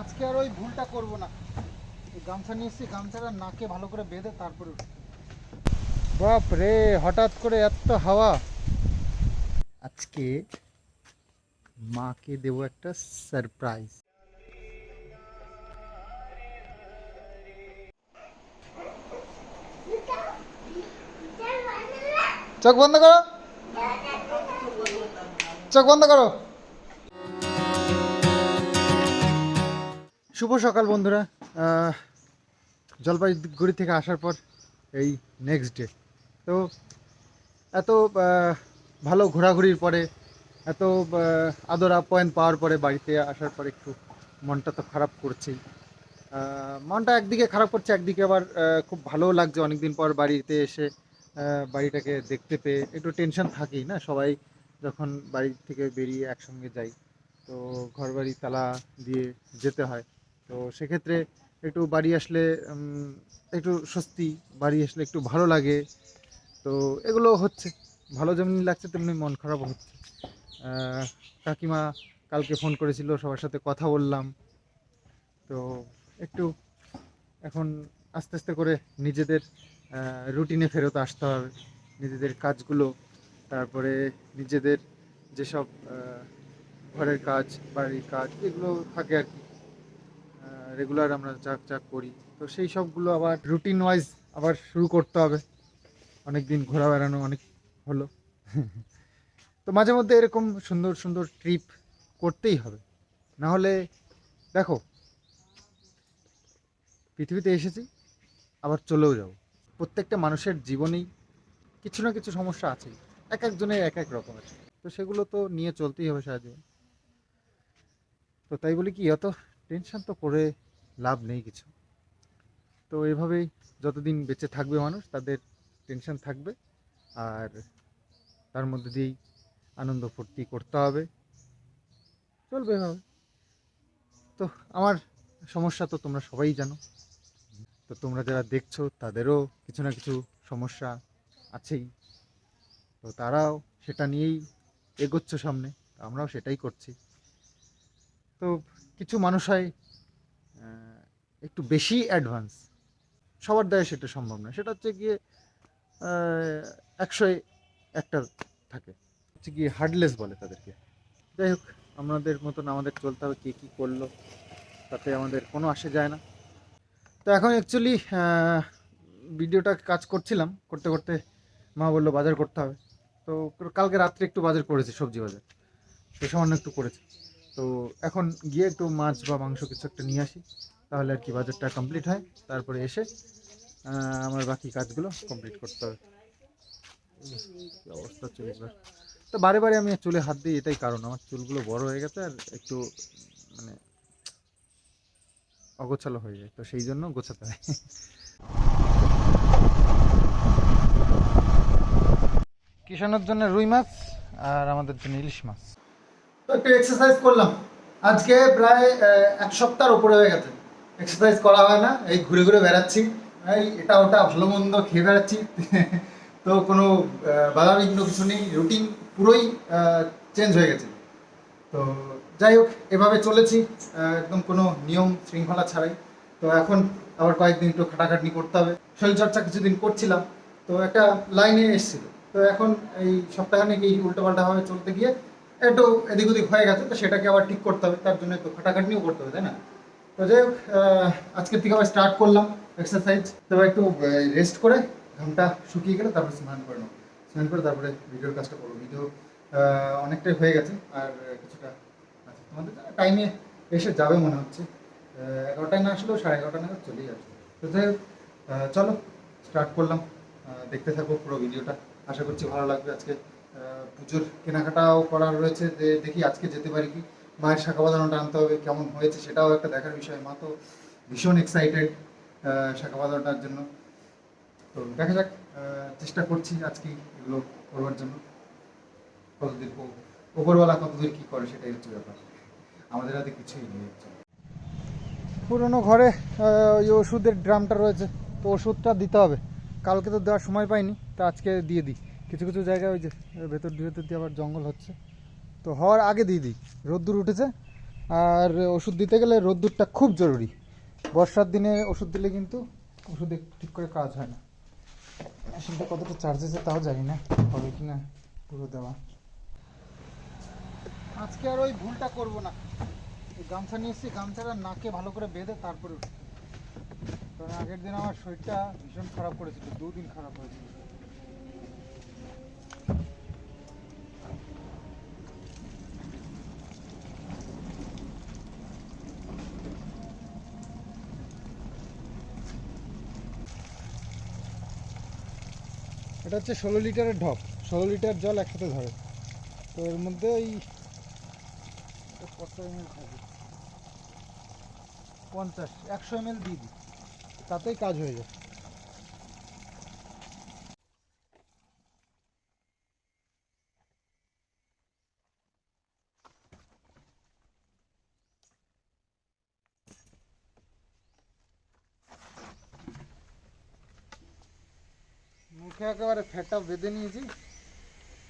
আজকে আর ওই ভুলটা করব না। গামছা নিয়ে এসেছি গামছাটা নাকে ভালো করে বেঁধে তারপরে বাপ রে হঠাৎ করে এত হাওয়া। আজকে মাকে দেবো একটা সারপ্রাইজ চোখ বন্ধ করো। চোখ বন্ধ করো। শুভ সকাল বন্ধুরা। জলপাইগুড়ি থেকে আসার পর এই নেক্সট ডে তো এত ভালো ঘোরাঘুরির পরে, এত আদর আপ্যায়ন পাওয়ার পরে বাড়িতে আসার পর একটু মনটা তো খারাপ করছেই। মনটা একদিকে খারাপ করছে, একদিকে আবার খুব ভালোও লাগছে অনেকদিন পর বাড়িতে এসে বাড়িটাকে দেখতে পেয়ে। একটু টেনশন থাকেই না, সবাই যখন বাড়ি থেকে বেরিয়ে একসঙ্গে যাই, তো ঘর বাড়ি তালা দিয়ে যেতে হয়। তো সেক্ষেত্রে একটু বাড়ি আসলে একটু স্বস্তি, বাড়ি আসলে একটু ভালো লাগে। তো এগুলো হচ্ছে, ভালো যেমনি লাগছে তেমনি মন খারাপও হচ্ছে। কাকিমা কালকে ফোন করেছিল, সবার সাথে কথা বললাম। তো একটু এখন আস্তে আস্তে করে নিজেদের রুটিনে ফেরত আসতে হবে। নিজেদের কাজগুলো, তারপরে নিজেদের যেসব ঘরের কাজ, বাড়ির কাজ, এগুলো থাকে আর কি। রেগুলার আমরা চাক চাক করি। তো সেই সবগুলো আবার রুটিন ওয়াইজ আবার শুরু করতে হবে। অনেক দিন ঘোরা বেড়ানো অনেক হলো। তো মাঝে মধ্যে এরকম সুন্দর সুন্দর ট্রিপ করতেই হবে। না হলে দেখো, পৃথিবীতে এসেছি, আবার চলেও যাব। প্রত্যেকটা মানুষের জীবনেই কিছু না কিছু সমস্যা আছেই। এক একজনের এক এক রকমের তো সেগুলো তো নিয়ে চলতেই হবে সারা জীবন তো তাই বলি কি, অত টেনশন তো করে লাভ নেই কিছু। তো এভাবেই যতদিন বেঁচে থাকবে মানুষ, তাদের টেনশন থাকবে। আর তার মধ্যে দিয়েই আনন্দ ফুর্তি করতে হবে। চলবে এভাবে। তো আমার সমস্যা তো তোমরা সবাই জানো। তো তোমরা যারা দেখছ, তাদেরও কিছু না কিছু সমস্যা আছেই। তো তারাও সেটা নিয়েই এগোচ্ছে সামনে। আমরাও সেটাই করছি। তো কিছু মানুষ হয় একটু বেশি অ্যাডভান্স সবার দ্বারা সেটা সম্ভব না সেটা হচ্ছে গিয়ে একশো একটা থাকে। হচ্ছে গিয়ে হার্ডলেস বলে তাদেরকে। যাই হোক আমাদের মতন আমাদের চলতে হবে কে কী করল তাতে আমাদের কোনো আসে যায় না। তো এখন অ্যাকচুয়ালি ভিডিওটা কাজ করছিলাম করতে করতে মা বলল বাজার করতে হবে। তো কালকে রাত্রে একটু বাজার করেছি সবজি বাজার। সে সামান্য একটু করেছি। তো এখন গিয়ে একটু মাছ বা মাংস কিছু একটা নিয়ে আসি, তাহলে আর কি বাজারটা কমপ্লিট হয়, তারপরে এসে আমার বাকি কাজগুলো কমপ্লিট করতে হবে। অবস্থা চুলগুলোর তো বারে বারে আমি চুলে হাত দিই, এটাই কারণ। আমার চুলগুলো বড় হয়ে গেছে আর একটু মানে অগোছালো হয়ে যায়, তো সেই জন্য গোছাতে হয়। কিষানোর জন্য রুই মাছ আর আমাদের জন্য ইলিশ মাছ। তো একটু এক্সারসাইজ করলাম। আজকে প্রায় এক সপ্তাহের উপরে হয়ে গেছে। এক্সারসাইজ করা হয় না, এই ঘুরে ঘুরে বেড়াচ্ছি। এই এটা ওটা ভালো মন্দ খেয়ে বেড়াচ্ছি। তো কোনো বাধা বিঘ্ন কিছু নেই রুটিন পুরোই চেঞ্জ হয়ে গেছে। তো যাই হোক, এভাবে চলেছি একদম কোনো নিয়ম শৃঙ্খলা ছাড়াই। তো এখন আবার কয়েকদিন একটু খাটাখাটনি করতে হবে। শরীরচর্চা কিছুদিন করছিলাম। তো একটা লাইনে এসেছিল। তো এখন এই সপ্তাহখানেক এই উল্টোপাল্টাভাবে চলতে গিয়ে একটু এদিক ওদিক হয়ে গেছে, তো সেটাকে আবার ঠিক করতে হবে, তার জন্য একটু খাটাখাটনিও করতে হবে, তাই না? তো যাই হোক আজকের থেকে আবার স্টার্ট করলাম এক্সারসাইজ তো একটু রেস্ট করে ঘামটা শুকিয়ে গেলে তারপরে স্নান করে নেব। স্নান করে তারপরে ভিডিওর কাজটা করব। ভিডিও অনেকটাই হয়ে গেছে, আর কিছুটা আছে। তোমাদের টাইমে এসে যাবে মনে হচ্ছে। এগারোটায় না আসলেও সাড়ে এগারোটা নাগাদ চলেই আসবে তো যাই হোক চলো স্টার্ট করলাম। দেখতে থাকো পুরো ভিডিওটা আশা করছি ভালো লাগবে আজকে। পুজোর কেনাকাটাও করার রয়েছে। যে দেখি আজকে যেতে পারি কি? মায়ের শাখা বাঁধানোটা আনতে হবে, কেমন হয়েছে সেটাও একটা দেখার বিষয়। মা তো ভীষণ এক্সাইটেড শাখা বাঁধানোটার জন্য। তো দেখা যাক চেষ্টা করছি আজকে এগুলো করবার জন্য। কতদূর ওপরওয়ালা কতদূর কী করে সেটাই হচ্ছে ব্যাপার। আমাদের হাতে কিছুই নেই পুরোনো ঘরে ওই ওষুধের ড্রামটা রয়েছে, তো ওষুধটা দিতে হবে। কালকে তো দেওয়ার সময় পাইনি, তা আজকে দিয়ে দিই। কিছু কিছু জায়গায় ওই যে ভেতর দিয়ে ভেতর দিয়ে আবার জঙ্গল হচ্ছে। তো হওয়ার আগে দিয়ে দিই, রোদ্দুর উঠেছে। আর ওষুধ দিতে গেলে রোদ্দুরটা খুব জরুরি। বর্ষার দিনে ওষুধ দিলে কিন্তু ওষুধে ঠিক করে কাজ হয় না। মেশিনটা কতটা চার্জ আছে তাও জানি না, হবে কি না পুরো দেওয়া। আজকে আর ওই ভুলটা করব না। গামছা নিয়ে এসেছি, গামছাটা নাকে ভালো করে বেঁধে তারপরে কারণ আগের দিন আমার শরীরটা ভীষণ খারাপ করেছিল, দুদিন খারাপ হয়েছিল। এটা হচ্ছে ষোলো লিটারের ঢপ। ষোলো লিটার জল একসাথে ধরে। তো এর মধ্যে ওই এমএল থাকে পঞ্চাশ, একশো এম এল দিয়ে দিই। তাতেই কাজ হয়ে যায় মুখে একেবারে ফেটা বেঁধে নিয়েছি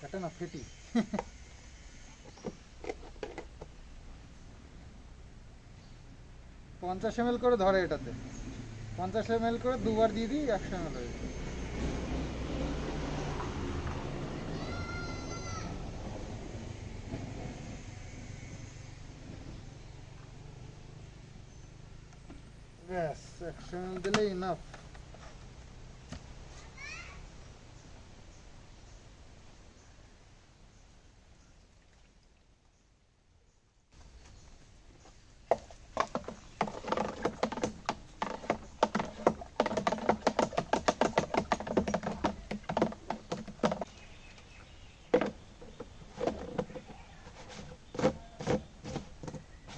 ফেটা না ফেটি পঞ্চাশ এম করে ধরে এটাতে পঞ্চাশ এম করে দুবার দিয়ে দিই একশো এম হয়ে যায়। ব্যাস একশো এম দিলেই ইনাফ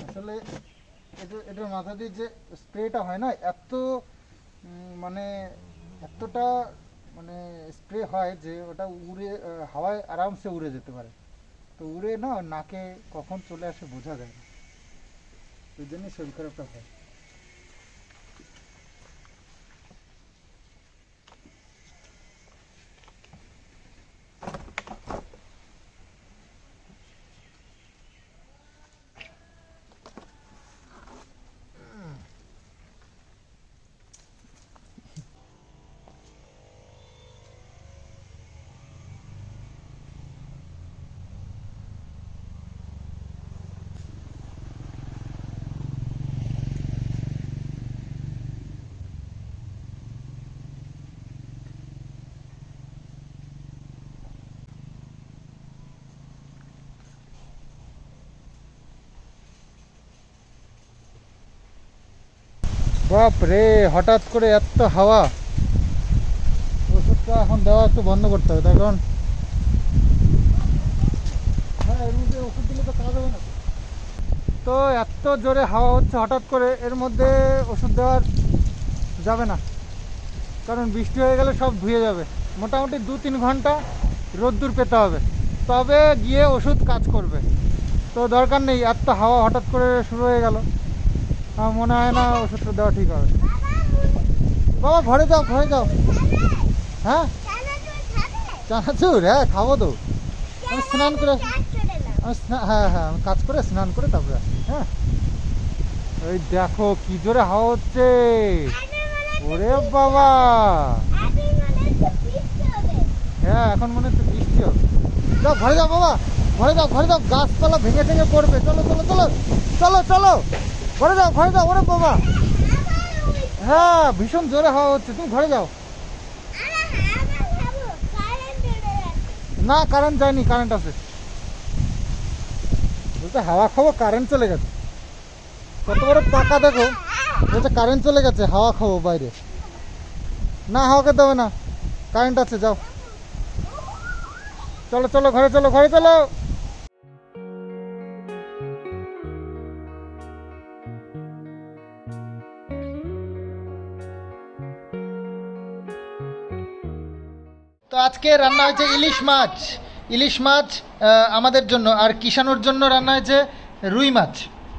আসলে এটা এটার মাথা দিয়ে যে স্প্রেটা হয় না, এত মানে এতটা মানে স্প্রে হয় যে ওটা উড়ে হাওয়ায় আরামসে উড়ে যেতে পারে। তো উড়ে না, নাকে কখন চলে আসে বোঝা যায় না। ওই জন্যই শরীর খারাপটা হয়। বাপ রে, হঠাৎ করে এত হাওয়া। ওষুধটা এখন দেওয়া একটু বন্ধ করতে হবে, তার কারণ হ্যাঁ তো এত জোরে হাওয়া হচ্ছে হঠাৎ করে, এর মধ্যে ওষুধ দেওয়ার যাবে না। কারণ বৃষ্টি হয়ে গেলে সব ধুয়ে যাবে। মোটামুটি দু তিন ঘণ্টা রোদ্দুর পেতে হবে। তবে গিয়ে ওষুধ কাজ করবে। তো দরকার নেই, এত হাওয়া হঠাৎ করে শুরু হয়ে গেল। মনে হয় না ওষুধটা দেওয়া ঠিক হবে। বাবা, ঘরে যাও ঘরে যাও। হ্যাঁ? চানাচুর হ্যাঁ খাব তো। আমি স্নান করে আমি হ্যাঁ হ্যাঁ আমি কাজ করে স্নান করে তারপরে আসি হ্যাঁ? ওই দেখো কি জোরে হাওয়া হচ্ছে। ওরে বাবা। হ্যাঁ এখন মনে হচ্ছে বৃষ্টি হবে। যাও, ঘরে যাও, বাবা। ঘরে যাও ঘরে যাও। গাছপালা ভেঙে ভেঙে পড়বে। চলো চলো চলো। চলো চলো। ঘরে যাও ঘরে যাও, ওরে বাবা। হ্যাঁ ভীষণ জোরে হাওয়া হচ্ছে, তুমি ঘরে যাও। না কারেন্ট যায়নি কারেন্ট আছে। বলতে হাওয়া খাব কারেন্ট চলে গেছে। কত বড় পাকা দেখো। বলছে কারেন্ট চলে গেছে, হাওয়া খাব বাইরে। না, হাওয়াকে দেবে না। কারেন্ট আছে, যাও। চলো চলো, ঘরে চলো ঘরে চলো। তো আজকে রান্না হয়েছে ইলিশ মাছ। ইলিশ মাছ আমাদের জন্য আর কিষানুর জন্য রান্না হয়েছে রুই মাছ।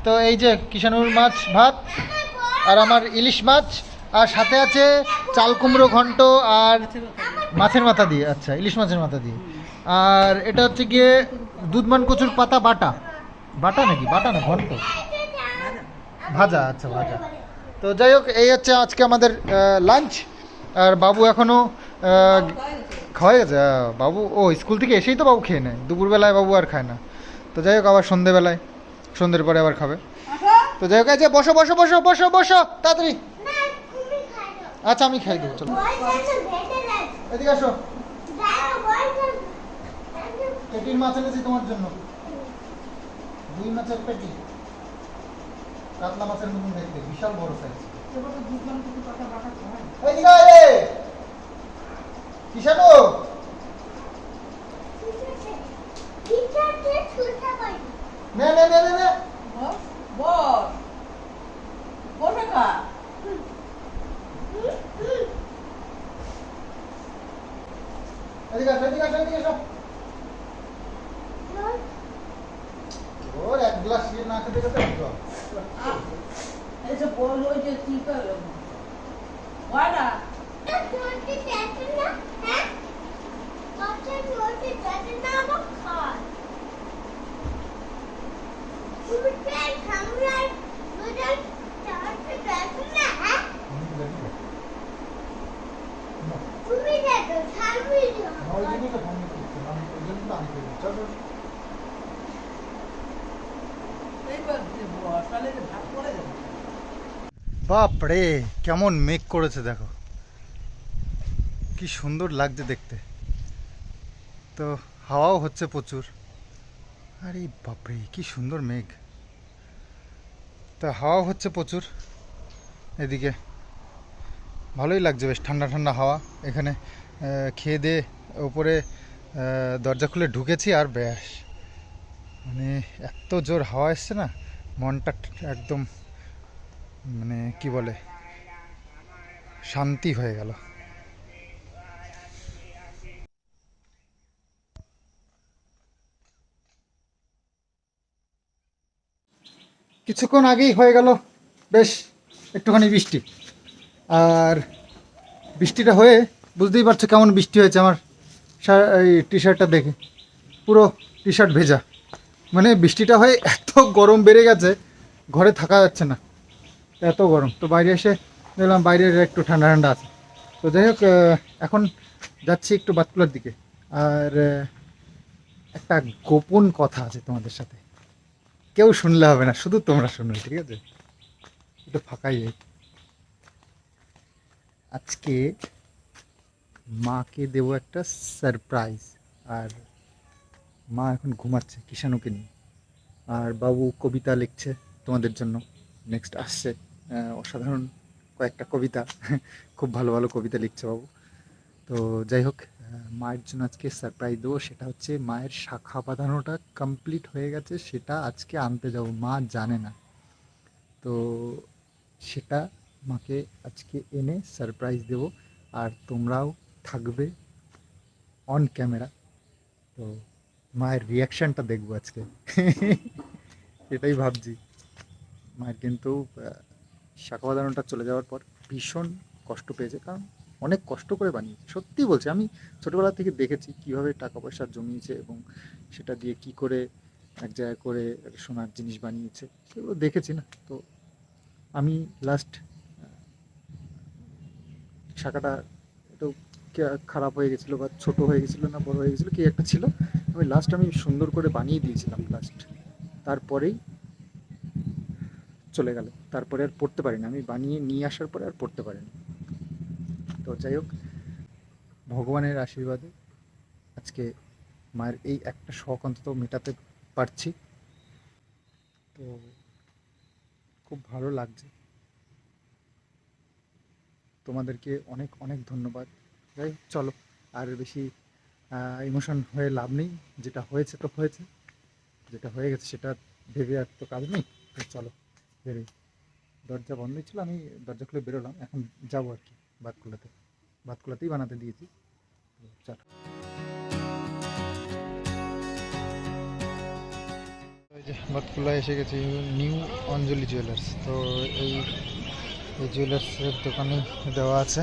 তো এই যে কিষানুর মাছ, ভাত আর আমার ইলিশ মাছ আর সাথে আছে চাল কুমড়ো ঘন্ট আর মাছের মাথা দিয়ে। আচ্ছা ইলিশ মাছের মাথা দিয়ে। আর এটা হচ্ছে গিয়ে দুধমান কচুর পাতা বাটা। বাটা নাকি? বাটা না, ঘন্ট? ভাজা আচ্ছা ভাজা। তো যাই হোক, এই হচ্ছে আজকে আমাদের লাঞ্চ আর বাবু এখনও খাওয়া গেছে বাবু ও স্কুল থেকে এসেই তো বাবু খেয়ে নেয়। দুপুরবেলায় বাবু আর খায় না। তো যাই হোক আবার সন্ধেবেলায় সন্ধ্যের পরে আবার খাবে। তো যাই হোক যে বসো বসো বসো বসো বসো তাড়াতাড়ি। আচ্ছা আমি খাই দেবো চলো। এদিকে আসো। পেটির মাছ এনেছি তোমার জন্য। দুই মাছের পেটি। কাতলা মাছের মতন দেখতে বিশাল বড় সাইজ এদিকে কিষানু নে নে নে নে নে। বস বসে। খা। এদিকে আসো এদিকে আসো এদিকে আসো। ওর এক গ্লাস না খেতে খেতে উঠল। এই যে বল ওই যে কি করল হয় না তুমি দেখো ছাড়বি ওই জন্যই তো ফোন করছি আমি ওই জন্য তো আমি করি চলো এইবার যে বস তাহলে যে ভাত করে দেবো বাপরে কেমন মেঘ করেছে দেখো। কি সুন্দর লাগছে দেখতে। তো, হাওয়াও হচ্ছে প্রচুর। আরে বাপরে, কি সুন্দর মেঘ। তা, হাওয়াও হচ্ছে প্রচুর এদিকে। ভালোই লাগছে বেশ, ঠান্ডা ঠান্ডা হাওয়া। এখানে খেয়ে দিয়ে ওপরে দরজা খুলে ঢুকেছি আর ব্যাস। মানে এত জোর হাওয়া এসছে না, মনটা একদম মানে কি বলে, শান্তি হয়ে গেল। কিছুক্ষণ আগেই হয়ে গেল বেশ একটুখানি বৃষ্টি। আর বৃষ্টিটা হয়ে বুঝতেই পারছ কেমন বৃষ্টি হয়েছে আমার এই টি শার্টটা দেখে। পুরো টি শার্ট ভেজা। মানে বৃষ্টিটা হয়ে এত গরম বেড়ে গেছে, ঘরে থাকা যাচ্ছে না। এত গরম। তো বাইরে এসে দেখলাম বাইরের একটু ঠান্ডা ঠান্ডা আছে। তো যাই হোক এখন যাচ্ছি একটু বাতকুলার দিকে। আর একটা গোপন কথা আছে তোমাদের সাথে। কেউ শুনলে হবে না, শুধু তোমরা শুনবে, ঠিক আছে? একটু ফাঁকাই যাই। আজকে মাকে দেবো একটা সারপ্রাইজ আর মা এখন ঘুমাচ্ছে কিষাণুকে নিয়ে। আর বাবু কবিতা লিখছে তোমাদের জন্য। নেক্সট আসছে। অসাধারণ কয়েকটা কবিতা। খুব ভালো ভালো কবিতা লিখছে বাবু। তো যাই হোক মায়ের জন্য আজকে সারপ্রাইজ দেবো। সেটা হচ্ছে মায়ের শাখা বাঁধানোটা কমপ্লিট হয়ে গেছে, সেটা আজকে আনতে যাব। মা জানে না। তো সেটা মাকে আজকে এনে সারপ্রাইজ দেব। আর তোমরাও থাকবে অন ক্যামেরা তো মায়ের রিয়াকশানটা দেখব আজকে। এটাই ভাবছি। মায়ের কিন্তু শাখা বাঁধানোটা চলে যাওয়ার পর ভীষণ কষ্ট পেয়েছে, কারণ অনেক কষ্ট করে বানিয়েছে। সত্যি বলছি, আমি ছোটোবেলা থেকে দেখেছি কীভাবে টাকা পয়সা জমিয়েছে এবং সেটা দিয়ে কি করে এক জায়গায় করে সোনার জিনিস বানিয়েছে, সেগুলো দেখেছি না। তো আমি লাস্ট শাখাটা একটু খারাপ হয়ে গেছিল বা ছোট হয়ে গেছিল না, বড় হয়ে গেছিল, কি একটা ছিল। আমি লাস্ট আমি সুন্দর করে বানিয়ে দিয়েছিলাম লাস্ট তারপরেই চলে গেল। তারপরে আর পড়তে পারিনি। আমি বানিয়ে নিয়ে আসার পরে আর পড়তে পারিনি। তো যাই হোক, ভগবানের আশীর্বাদে আজকে মায়ের এই একটা শখ অন্তত মেটাতে পারছি। তো খুব ভালো লাগছে। তোমাদেরকে অনেক অনেক ধন্যবাদ। যাই চলো। আর বেশি ইমোশন হয়ে লাভ নেই। যেটা হয়েছে তো হয়েছে। যেটা হয়ে গেছে সেটা ভেবে আর তো কাজ নেই। চলো। বেরোই। দরজা বন্ধই ছিল, আমি দরজা খুলে বেরোলাম। এখন যাব আর কি বাতকুলাতে বাতকুলাতেই বানাতে দিয়েছি। চলো বাতকুলা এসে গেছি, নিউ অঞ্জলি জুয়েলার্স তো এই জুয়েলার্সের দোকানে দেওয়া আছে।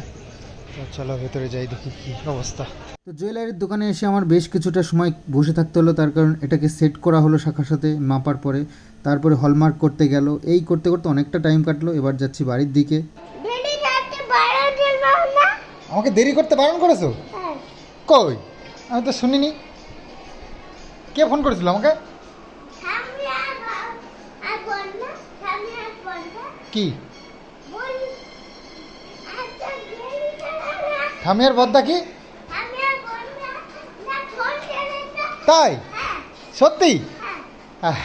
তো চলো ভেতরে যাই, দেখি কী অবস্থা। তো জুয়েলারির দোকানে এসে আমার বেশ কিছুটা সময় বসে থাকতে হলো তার কারণ এটাকে সেট করা হলো শাখার সাথে মাপার পরে। তারপরে হলমার্ক করতে গেল। এই করতে করতে অনেকটা টাইম কাটলো এবার যাচ্ছি বাড়ির দিকে। আমাকে দেরি করতে বারণ করেছ? হ্যাঁ। কই? আমি তো শুনিনি। কে ফোন করেছিল আমাকে? কি? বল আচ্ছা বদ্দা কি সামনে আর বন্যা না ফোন কেনেটা তাই? হ্যাঁ। সত্যি? হ্যাঁ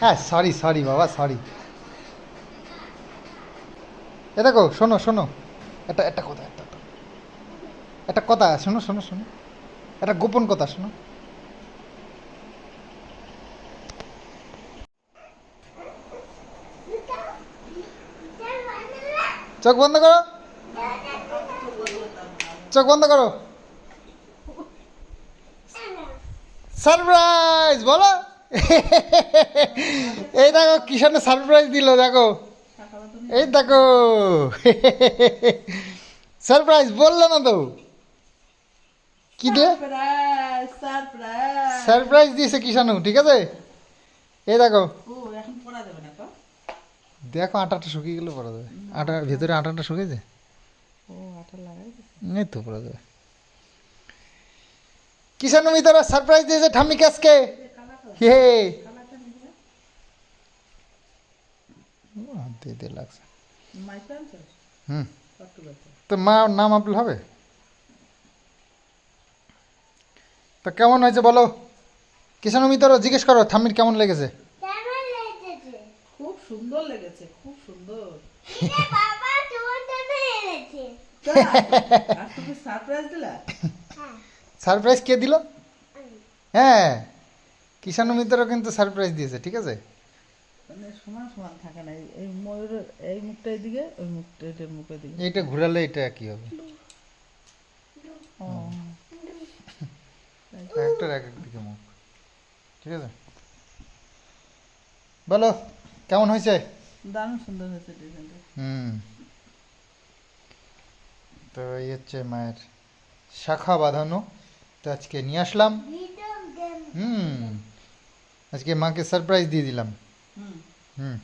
হ্যাঁ সরি সরি বাবা সরি এ দেখো শোনো শোনো। একটা একটা কথা একটা একটা কথা শোনো শোনো শোনো। একটা গোপন কথা শোনো। চোখ বন্ধ করো। চোখ বন্ধ করো। সারপ্রাইজ বলো। এই দেখো কিষানে সারপ্রাইজ দিল দেখো। এই দেখো। সারপ্রাইজ বলল না তো। কি দিয়ে? সারপ্রাইজ দিয়েছে কিষানু ঠিক আছে? এই দেখো। দেখো আটাটা শুকিয়ে গেলে পরা যাবে আটা ভেতরে আটাটা শুকিয়েছে? ও আটা লাগাই এই তো পরা যাবে কিষানু মিতারা সারপ্রাইজ দিয়েছে ঠাম্মি কাজকে হে। দিয়ে লাগছে। হুম। তো মা নাম আপল হবে? তো কেমন হয়েছে বলো? কিষানু মিতারও জিজ্ঞেস করো ঠাম্মির কেমন লেগেছে? খুব সুন্দর লেগেছে খুব সুন্দর। বাবা তোমার জন্য এনেছে। আর তুমি সারপ্রাইজ দিলা? সারপ্রাইজ কে দিল? হ্যাঁ কিষানু মিত্রও কিন্তু সারপ্রাইজ দিয়েছে ঠিক আছে? মানে সমান সমান থাকে না এই- এই ময়ূরের এই মুখটা এদিকে ওই মুখটা এটার মুখের দিকে। এইটা ঘুরালে এটা কি হবে? একটার এক এক মুখ ঠিক আছে? বলো কেমন হয়েছে? দারুণ সুন্দর হয়েছে ডিজাইনটা হুম। তো এই হচ্ছে মায়ের শাখা বাঁধানো। তো আজকে নিয়ে আসলাম। হুম, আজকে মাকে সারপ্রাইজ দিয়ে দিলাম। হুম। হুম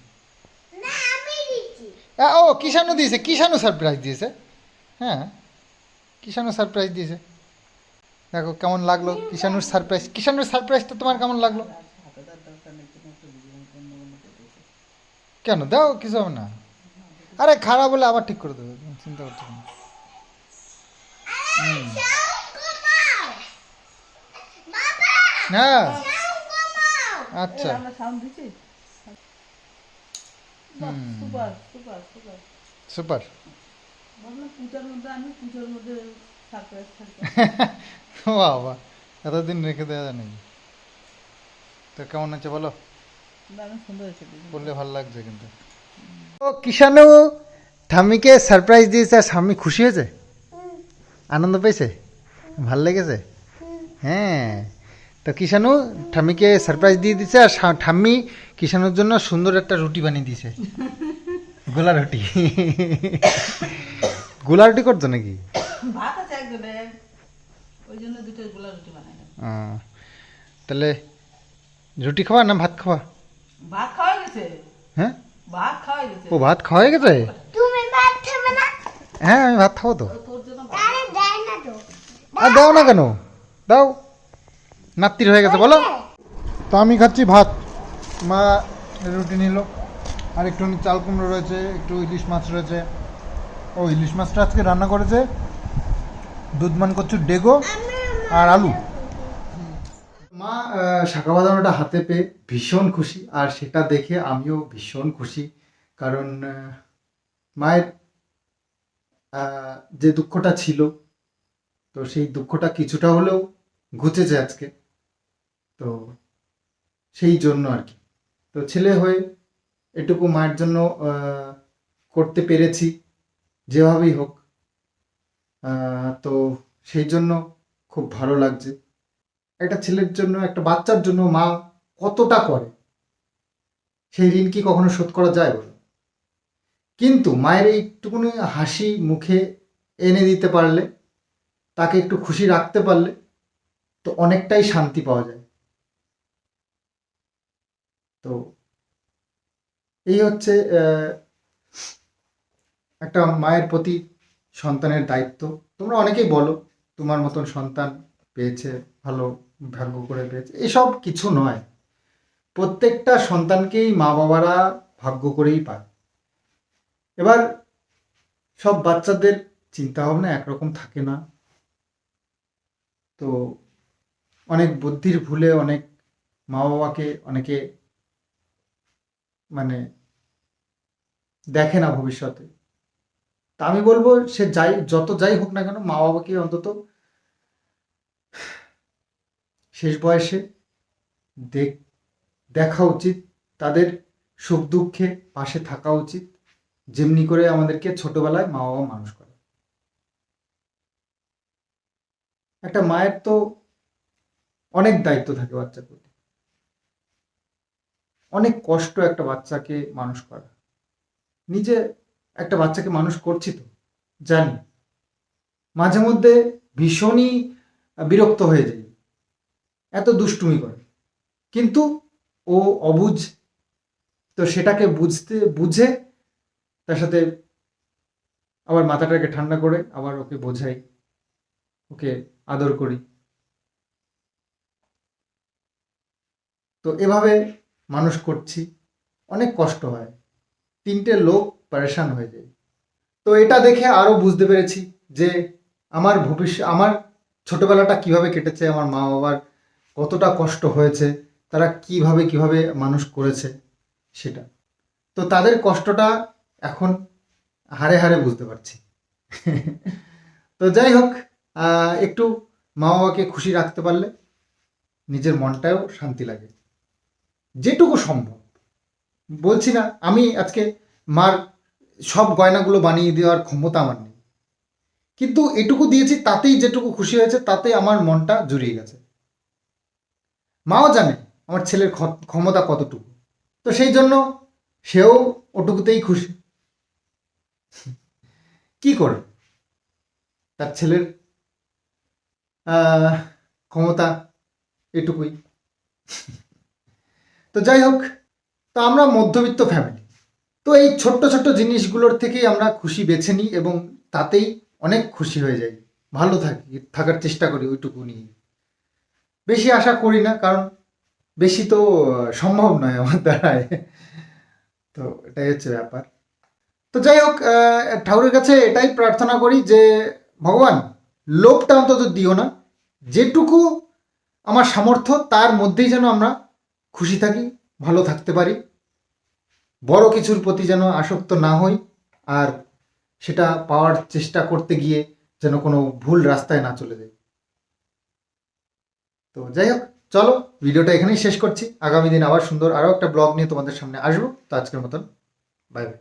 ও কিষানু দিয়েছে কিষানু সারপ্রাইজ দিয়েছে। হ্যাঁ কিষানু সারপ্রাইজ দিয়েছে। দেখো কেমন লাগল কিষানুর সারপ্রাইজ কিষানুর সারপ্রাইজটা তোমার কেমন লাগল? কেন? দাও, কিছু হবে না। আরে খারাপ হলে আবার ঠিক করে দেবে চিন্তা করছ কেন সাউন্ড কমাও বাবা হ্যাঁ সাউন্ড কমাও আচ্ছা এই, আমরা সাউন্ড দিচ্ছি বাহ, সুপার সুপার সুপার সুপার ভাবলাম পূজার মধ্যে আমি পূজার মধ্যে সারপ্রাইজ থাকবে বাহ বাহ এতদিন রেখে দেওয়া নাকি তো কেমন আছে বলো বললে ভালো লাগছে কিন্তু ও কিষানু ঠাম্মিকে সারপ্রাইজ দিয়েছে আর স্বামী খুশি হয়েছে আনন্দ পেয়েছে ভালো লেগেছে হ্যাঁ তো কিষানু ঠাম্মিকে সারপ্রাইজ দিয়ে দিছে আর ঠাম্মি কিষানুর জন্য সুন্দর একটা রুটি বানিয়ে দিয়েছে গোলা রুটি। গোলা রুটি করতো নাকি? ভাত আছে একজনের ওই জন্য দুটো গোলা রুটি বানাই না আহ, তাহলে রুটি খাওয়া না ভাত খাওয়া? ভাত খাওয়া গেছে। হ্যাঁ? ভাত খাওয়া গেছে। ও ভাত খাওয়া হয়ে গেছে? তুমি ভাত খাবে না? হ্যাঁ আমি ভাত খাব তো। দাও না কেন? দাও। নাত্তির হয়ে গেছে বলো। তো আমি খাচ্ছি ভাত। মা রুটি নিল আর একটু চাল কুমড়ো রয়েছে একটু ইলিশ মাছ রয়েছে। ও ইলিশ মাছটা আজকে রান্না করেছে। দুধ মান কচুর ডেগো আর আলু। মা শাখা বাদামটা হাতে পেয়ে ভীষণ খুশি আর সেটা দেখে আমিও ভীষণ খুশি। কারণ মায়ের যে দুঃখটা ছিল তো সেই দুঃখটা কিছুটা হলেও ঘুচেছে আজকে। তো সেই জন্য আর কি। তো ছেলে হয়ে এটুকু মায়ের জন্য করতে পেরেছি, যেভাবেই হোক। তো সেই জন্য খুব ভালো লাগছে। একটা ছেলের জন্য, একটা বাচ্চার জন্য মা কতটা করে, সেই ঋণ কি কখনো শোধ করা যায় বলো? কিন্তু মায়ের এইটুকুনি হাসি মুখে এনে দিতে পারলে, তাকে একটু খুশি রাখতে পারলে, তো অনেকটাই শান্তি পাওয়া যায়। তো এই হচ্ছে একটা মায়ের প্রতি সন্তানের দায়িত্ব। তোমরা অনেকেই বলো, তোমার মতন সন্তান পেয়েছে, ভালো ভাগ্য করে পেয়েছে। এসব কিছু নয়। প্রত্যেকটা সন্তানকেই মা বাবারা ভাগ্য করেই পায়। এবার সব বাচ্চাদের চিন্তা ভাবনা একরকম থাকে না। তো অনেক বুদ্ধির ভুলে অনেক মা বাবাকে অনেকে মানে দেখে না ভবিষ্যতে। তা আমি বলব, সে যাই, যত যাই হোক না কেন মা বাবাকে অন্তত শেষ বয়সে দেখ, দেখা উচিত, তাদের সুখ দুঃখে পাশে থাকা উচিত, যেমনি করে আমাদেরকে ছোটবেলায় মা বাবা মানুষ করে। একটা মায়ের তো অনেক দায়িত্ব থাকে বাচ্চার প্রতি। অনেক কষ্ট একটা বাচ্চাকে মানুষ করা। নিজে একটা বাচ্চাকে মানুষ করছি তো, জানি। মাঝে মধ্যে ভীষণই বিরক্ত হয়ে যাই। এত দুষ্টুমি করে। কিন্তু ও অবুঝ, তো সেটাকে বুঝতে, বুঝে তার সাথে আবার মাথাটাকে ঠান্ডা করে আবার ওকে বোঝাই, ওকে আদর করি। তো এভাবে মানুষ করছি, অনেক কষ্ট হয়। তিনটে লোক পরেশান হয়ে যায়। তো এটা দেখে আরও বুঝতে পেরেছি যে আমার ভবিষ্যৎ আমার ছোটবেলাটা কীভাবে কেটেছে, আমার মা বাবার কতটা কষ্ট হয়েছে, তারা কীভাবে কীভাবে মানুষ করেছে সেটা। তো তাদের কষ্টটা এখন হারে হারে বুঝতে পারছি। তো যাই হোক একটু মা বাবাকে খুশি রাখতে পারলে নিজের মনটাও শান্তি লাগে। যেটুকু সম্ভব। বলছি না, আমি আজকে মার সব গয়নাগুলো বানিয়ে দেওয়ার ক্ষমতা আমার নেই। কিন্তু এটুকু দিয়েছি, তাতেই যেটুকু খুশি হয়েছে, তাতে আমার মনটা জুড়িয়ে গেছে। মাও জানে আমার ছেলের ক্ষমতা কতটুকু। তো সেই জন্য সেও ওটুকুতেই খুশি। কি করে? তার ছেলের ক্ষমতা এটুকুই। তো যাই হোক, তো আমরা মধ্যবিত্ত ফ্যামিলি তো এই ছোট্ট ছোট্ট জিনিসগুলোর থেকেই আমরা খুশি বেছে নিই এবং তাতেই অনেক খুশি হয়ে যাই। ভালো থাকি, থাকার চেষ্টা করি ওইটুকু নিয়ে। বেশি আশা করি না, কারণ বেশি তো সম্ভব নয় আমার দ্বারায়। তো এটাই হচ্ছে ব্যাপার। তো যাই হোক ঠাকুরের কাছে এটাই প্রার্থনা করি যে, ভগবান, লোভটা অন্তত দিও না। যেটুকু আমার সামর্থ্য, তার মধ্যেই যেন আমরা খুশি থাকি, ভালো থাকতে পারি। বড় কিছুর প্রতি যেন আসক্ত না হই আর সেটা পাওয়ার চেষ্টা করতে গিয়ে যেন কোনো ভুল রাস্তায় না চলে যায় তো যাই হোক, চলো ভিডিওটা এখানেই শেষ করছি। আগামী দিন আবার সুন্দর আরও একটা ব্লগ নিয়ে তোমাদের সামনে আসব। তো আজকের মতন বাই বাই